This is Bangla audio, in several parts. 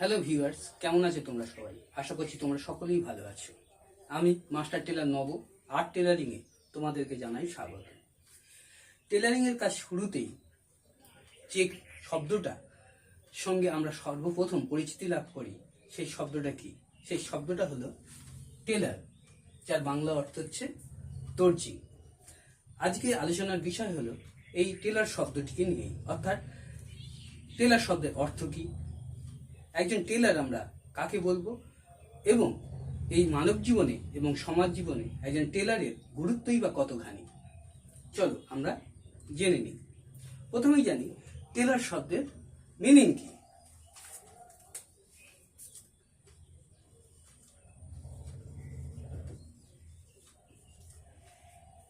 হ্যালো ভিউয়ার্স কেমন আছো তোমরা সবাই? আশা করছি তোমরা সকলেই ভালো আছো। আমি মাস্টার টেলার নব আর্ট টেলারিংয়ে তোমাদেরকে জানাই স্বাগত। টেলারিংয়ের কাজ শুরুতেই যে শব্দটা সঙ্গে আমরা সর্বপ্রথম পরিচিতি লাভ করি, সেই শব্দটা কি? সেই শব্দটা হলো টেলার যার বাংলা অর্থ হচ্ছে দর্জি। আজকে আলোচনার বিষয় হলো এই টেলার শব্দটিকে নিয়েই। অর্থাৎ টেলার শব্দের অর্থ কি? একজন টেলার আমরা, কাকে বলব? এবং এই মানব জীবনে এবং সমাজ জীবনে একজন টেলারের গুরুত্বই বা কতখানি? চলো আমরা জেনে নিই। প্রথমেই জানি, টেলার শব্দের মিনিং কি?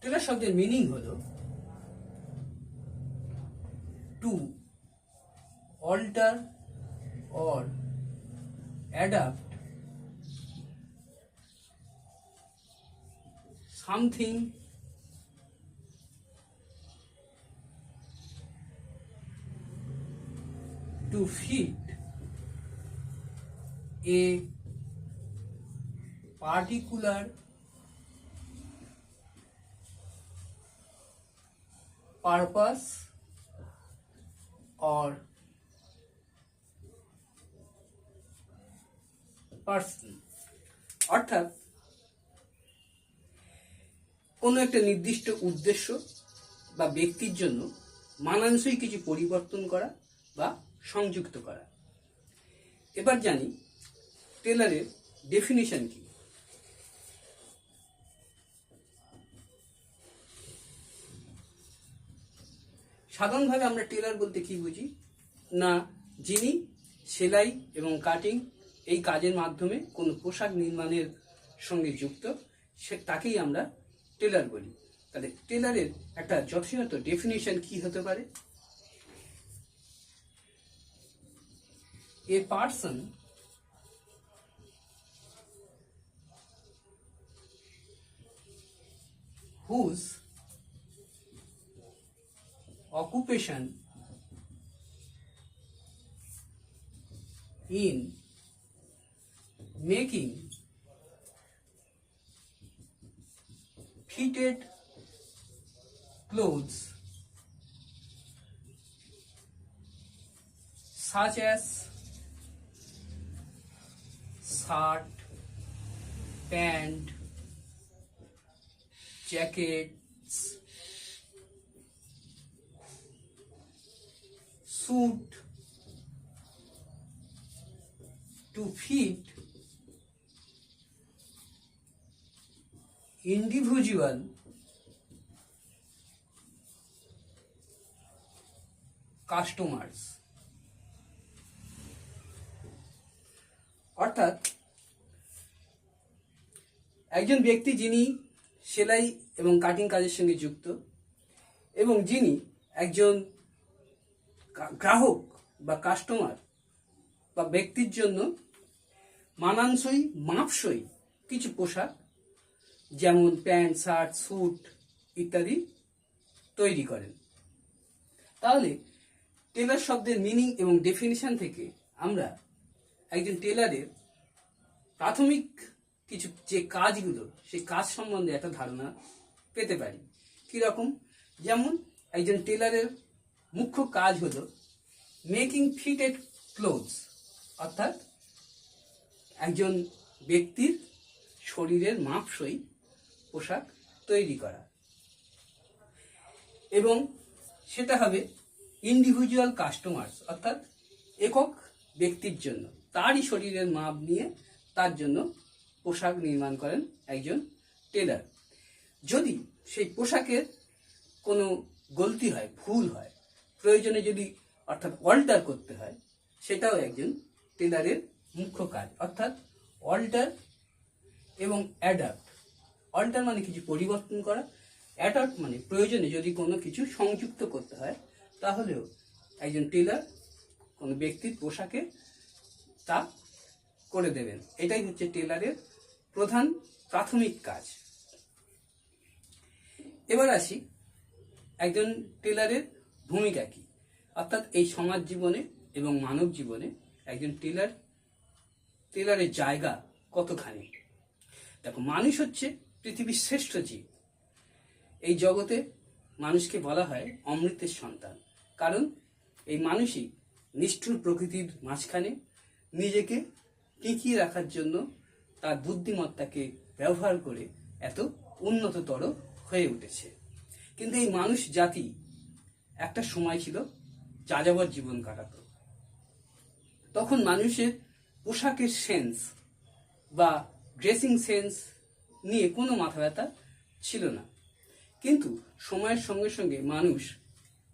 টেলার শব্দের মিনিং হলো to alter or adapt something to fit a particular purpose or person অর্থাৎ, কোনো একটা নির্দিষ্ট উদ্দেশ্য বা ব্যক্তির জন্য মানানসই কিছু পরিবর্তন করা বা সংযুক্ত করা। এবার জানি টেলারের ডেফিনিশন কি? সাধারণভাবে আমরা টেলার বলতে কি বুঝি? না, যিনি, সেলাই এবং কাটিং এই কাজের মাধ্যমে কোনো পোশাক নির্মাণের সঙ্গে যুক্ত, সে তাকেই আমরা টেলার বলি। তাহলে টেলারের একটা যথাযথ ডেফিনেশন কি হতে পারে? A person whose occupation in making fitted clothes such as shirt, pant, jackets, suit to fit individual customers অর্থাৎ একজন ব্যক্তি যিনি সেলাই এবং কাটিং কাজের সঙ্গে যুক্ত এবং যিনি একজন গ্রাহক বা কাস্টমার বা ব্যক্তির জন্য মানানসই, মাপসই কিছু পোশাক যেমন প্যান্ট, শার্ট, স্যুট ইত্যাদি তৈরি করেন। তাহলে টেলার শব্দের মিনিং এবং ডেফিনিশন থেকে আমরা একজন টেলারের প্রাথমিক কিছু যে কাজগুলো, সেই কাজ সম্বন্ধে একটা ধারণা পেতে পারি। কীরকম? যেমন একজন টেলারের মুখ্য কাজ হলো মেকিং ফিটেড ক্লোথস, অর্থাৎ একজন ব্যক্তির শরীরের মাপসই পোশাক তৈরি করা। এবং সেটা হবে ইন্ডিভিজুয়াল কাস্টমার্স অর্থাৎ একক ব্যক্তির জন্য। তারই শরীরের মাপ নিয়ে তার জন্য পোশাক নির্মাণ করেন একজন টেলার যদি সেই পোশাকের কোনো গলতি হয়, ভুল হয়, প্রয়োজনে যদি অর্থাৎ অল্টার করতে হয়, সেটাও একজন টেলারের মুখ্য কাজ। অর্থাৎ অল্টার এবং অ্যাডাপ্ট অল্টার মানে কিছু পরিবর্তন করা অ্যাডাপ্ট মানে প্রয়োজনে যদি কোনো কিছু সংযুক্ত করতে হয়, তাহলেও একজন টেলার কোনো ব্যক্তির পোশাকে তা করে দেবেন। এটাই হচ্ছে টেলারের প্রধান প্রাথমিক কাজ। এবার আসি একজন টেলারের ভূমিকা কি? অর্থাৎ এই সমাজ জীবনে এবং মানব জীবনে একজন টেলার, টেলারের জায়গা কতখানি? দেখো, মানুষ হচ্ছে পৃথিবীর শ্রেষ্ঠ জীব। এই জগতে মানুষকে বলা হয় অমৃতের সন্তান। কারণ এই মানুষই নিষ্ঠুর প্রকৃতির মাঝখানে নিজেকে টিকিয়ে রাখার জন্য তার বুদ্ধিমত্তাকে ব্যবহার করে এত উন্নততর হয়ে উঠেছে। কিন্তু এই মানুষ জাতি একটা সময় ছিল যাযাবর জীবন কাটাতো। তখন মানুষের পোশাকের সেন্স বা ড্রেসিং সেন্স নিয়ে কোনো মাথা ব্যথা ছিল না। কিন্তু সময়ের সঙ্গে সঙ্গে মানুষ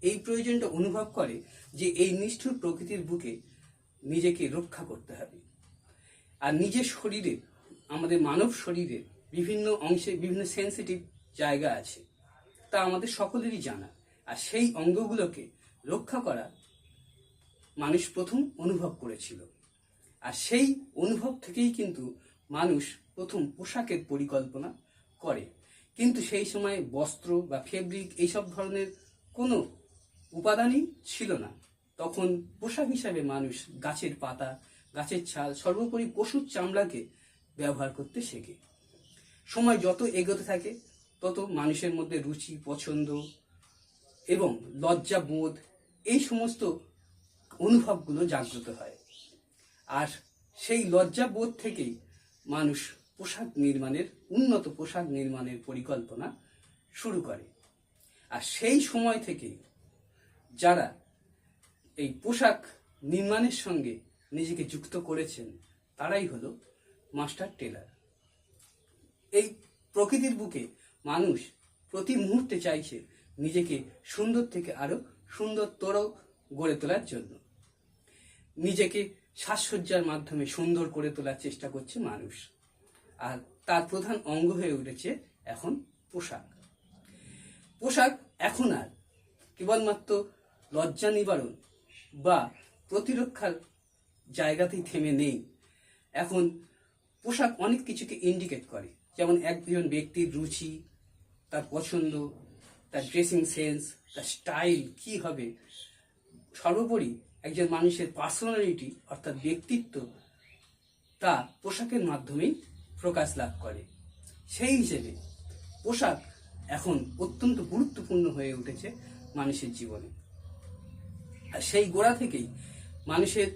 এই প্রয়োজনটা অনুভব করে যে এই নিষ্ঠুর প্রকৃতির বুকে নিজেকে রক্ষা করতে হবে। আর নিজের শরীরে, আমাদের মানব শরীরে বিভিন্ন অংশে বিভিন্ন সেন্সিটিভ জায়গা আছে। তা আমাদের সকলেরই জানা। আর সেই অঙ্গগুলোকে রক্ষা করা মানুষ প্রথম অনুভব করেছিল। আর সেই অনুভব থেকেই কিন্তু মানুষ প্রথম পোশাকের পরিকল্পনা করে। কিন্তু সেই সময় বস্ত্র বা ফেব্রিক এইসব ধরনের কোনো উপাদানই ছিল না। তখন পোশাক হিসাবে মানুষ গাছের পাতা, গাছের ছাল, সর্বোপরি পশুর চামড়াকে ব্যবহার করতে শেখে। সময় যত এগোতে থাকে, তত মানুষের মধ্যে রুচি, পছন্দ এবং লজ্জা বোধ এই সমস্ত অনুভবগুলো জাগ্রত হয়। আর সেই লজ্জা বোধ থেকেই মানুষ পোশাক নির্মাণের, উন্নত পোশাক নির্মাণের পরিকল্পনা শুরু করে। আর সেই সময় থেকেই যারা এই পোশাক নির্মাণের সঙ্গে নিজেকে যুক্ত করেছেন, তারাই হলো মাস্টার টেলার। এই প্রকৃতির বুকে মানুষ প্রতি মুহূর্তে চাইছে নিজেকে সুন্দর থেকে আরও সুন্দরতর গড়ে তোলার জন্য। নিজেকে সাজসজ্জার মাধ্যমে সুন্দর করে তোলার চেষ্টা করছে মানুষ। আর তার প্রধান অঙ্গ হয়ে উঠেছে এখন পোশাক। পোশাক এখন আর কেবলমাত্র লজ্জা নিবারণ বা প্রতিরক্ষার জায়গাতেই থেমে নেই। এখন পোশাক অনেক কিছুকে ইন্ডিকেট করে। যেমন একজন ব্যক্তির রুচি, তার পছন্দ, তার ড্রেসিং সেন্স তার স্টাইল কি হবে, সর্বোপরি একজন মানুষের পার্সোনালিটি অর্থাৎ ব্যক্তিত্ব তা পোশাকের মাধ্যমেই প্রকাশ লাভ করে। সেই হিসেবে পোশাক এখন অত্যন্ত গুরুত্বপূর্ণ হয়ে উঠেছে মানুষের জীবনে। আর সেই গোড়া থেকেই মানুষের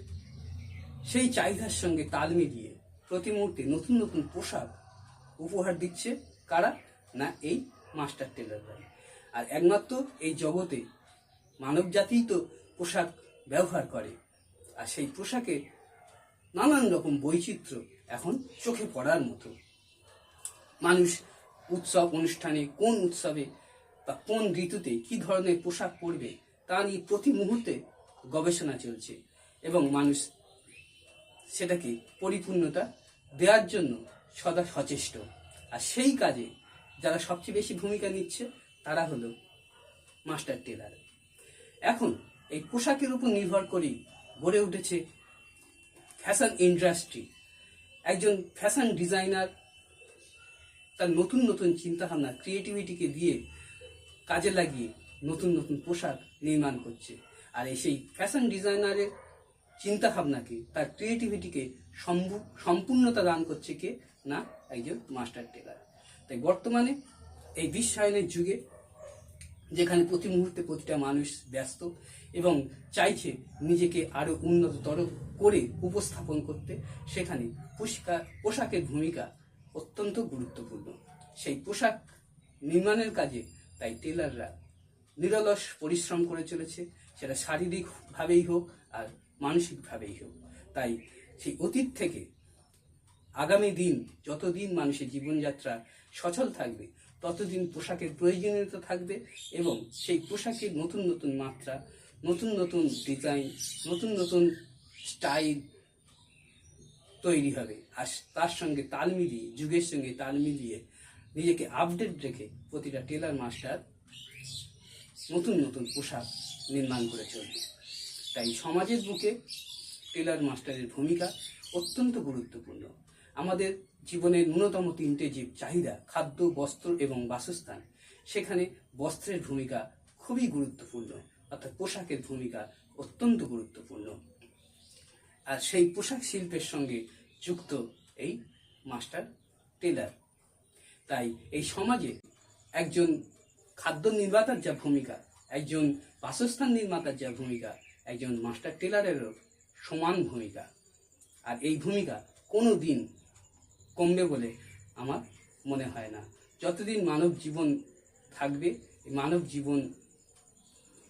সেই চাহিদার সঙ্গে তাল মিলিয়ে প্রতি মুহূর্তে নতুন নতুন পোশাক উপহার দিচ্ছে কারা? না এই মাস্টার টেলাররা আর একমাত্র এই জগতে মানব জাতিই তো পোশাক ব্যবহার করে। আর সেই পোশাকে নানান রকম বৈচিত্র্য এখন চোখে পড়ার মতো। মানুষ উৎসব অনুষ্ঠানে কোন উৎসবে বা কোন ঋতুতে কি ধরনের পোশাক পরবে তা নিয়ে প্রতি মুহূর্তে গবেষণা চলছে এবং মানুষ সেটাকে পরিপূর্ণতা দেওয়ার জন্য সদা সচেষ্ট। আর সেই কাজে যারা সবচেয়ে বেশি ভূমিকা নিচ্ছে তারা হলো মাস্টার টেলার। এখন এই পোশাকের উপর নির্ভর করেই গড়ে উঠেছে ফ্যাশন ইন্ডাস্ট্রি। একজন ফ্যাশন ডিজাইনার তার নতুন নতুন চিন্তাভাবনা, ক্রিয়েটিভিটিকে দিয়ে কাজে লাগিয়ে নতুন নতুন পোশাক নির্মাণ করছে। আর এই সেই ফ্যাশন ডিজাইনারের চিন্তাভাবনাকে, তার ক্রিয়েটিভিটিকে সম্পূর্ণতা দান করছে কে না? একজন মাস্টার টেলার। তাই বর্তমানে এই বিশ্বায়নের যুগে যেখানে প্রতি মুহূর্তে প্রতিটা মানুষ ব্যস্ত এবং চাইছে নিজেকে আরও উন্নততর করে উপস্থাপন করতে, সেখানে পোশাক, পোশাকের ভূমিকা অত্যন্ত গুরুত্বপূর্ণ। সেই পোশাক নির্মাণের কাজে তাই টেলাররা নিরলস পরিশ্রম করে চলেছে, সেটা শারীরিকভাবেই হোক আর মানসিকভাবেই হোক। তাই সেই অতীত থেকে আগামী দিন, যতদিন মানুষের জীবনযাত্রা সচল থাকবে ততদিন পোশাকের প্রয়োজনীয়তা থাকবে এবং সেই পোশাকের নতুন নতুন মাত্রা, নতুন নতুন ডিজাইন নতুন নতুন স্টাইল তৈরি হবে। আর তার সঙ্গে তাল মিলিয়ে, যুগের সঙ্গে তাল মিলিয়ে নিজেকে আপডেট রেখে প্রতিটা টেলার মাস্টার নতুন নতুন পোশাক নির্মাণ করে চলবে। তাই সমাজের বুকে টেলার মাস্টারের ভূমিকা অত্যন্ত গুরুত্বপূর্ণ। আমাদের জীবনের ন্যূনতম তিনটে জীব, চাহিদা, খাদ্য, বস্ত্র এবং বাসস্থান। সেখানে বস্ত্রের ভূমিকা খুবই গুরুত্বপূর্ণ, অর্থাৎ পোশাকের ভূমিকা অত্যন্ত গুরুত্বপূর্ণ। আর সেই পোশাক শিল্পের সঙ্গে যুক্ত এই মাস্টার টেলার তাই এই সমাজে একজন খাদ্য নির্মাতার যা ভূমিকা, একজন বাসস্থান নির্মাতার যা ভূমিকা, একজন মাস্টার টেলারেরও সমান ভূমিকা। আর এই ভূমিকা কোনো দিন কমবে বলে আমার মনে হয় না। যতদিন মানব জীবন থাকবে মানব জীবন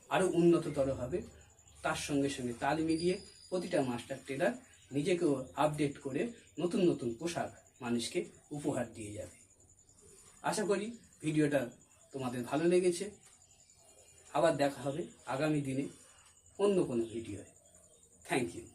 আরও উন্নততর হবে, তার সঙ্গে সঙ্গে তাল মিলিয়ে প্রতিটা মাস্টার টেলার নিজেকেও আপডেট করে নতুন নতুন পোশাক মানুষকে উপহার দিয়ে যাবে। আশা করি ভিডিওটা তোমাদের ভালো লেগেছে। আবার দেখা হবে আগামী দিনে অন্য কোনো ভিডিওয়। Thank you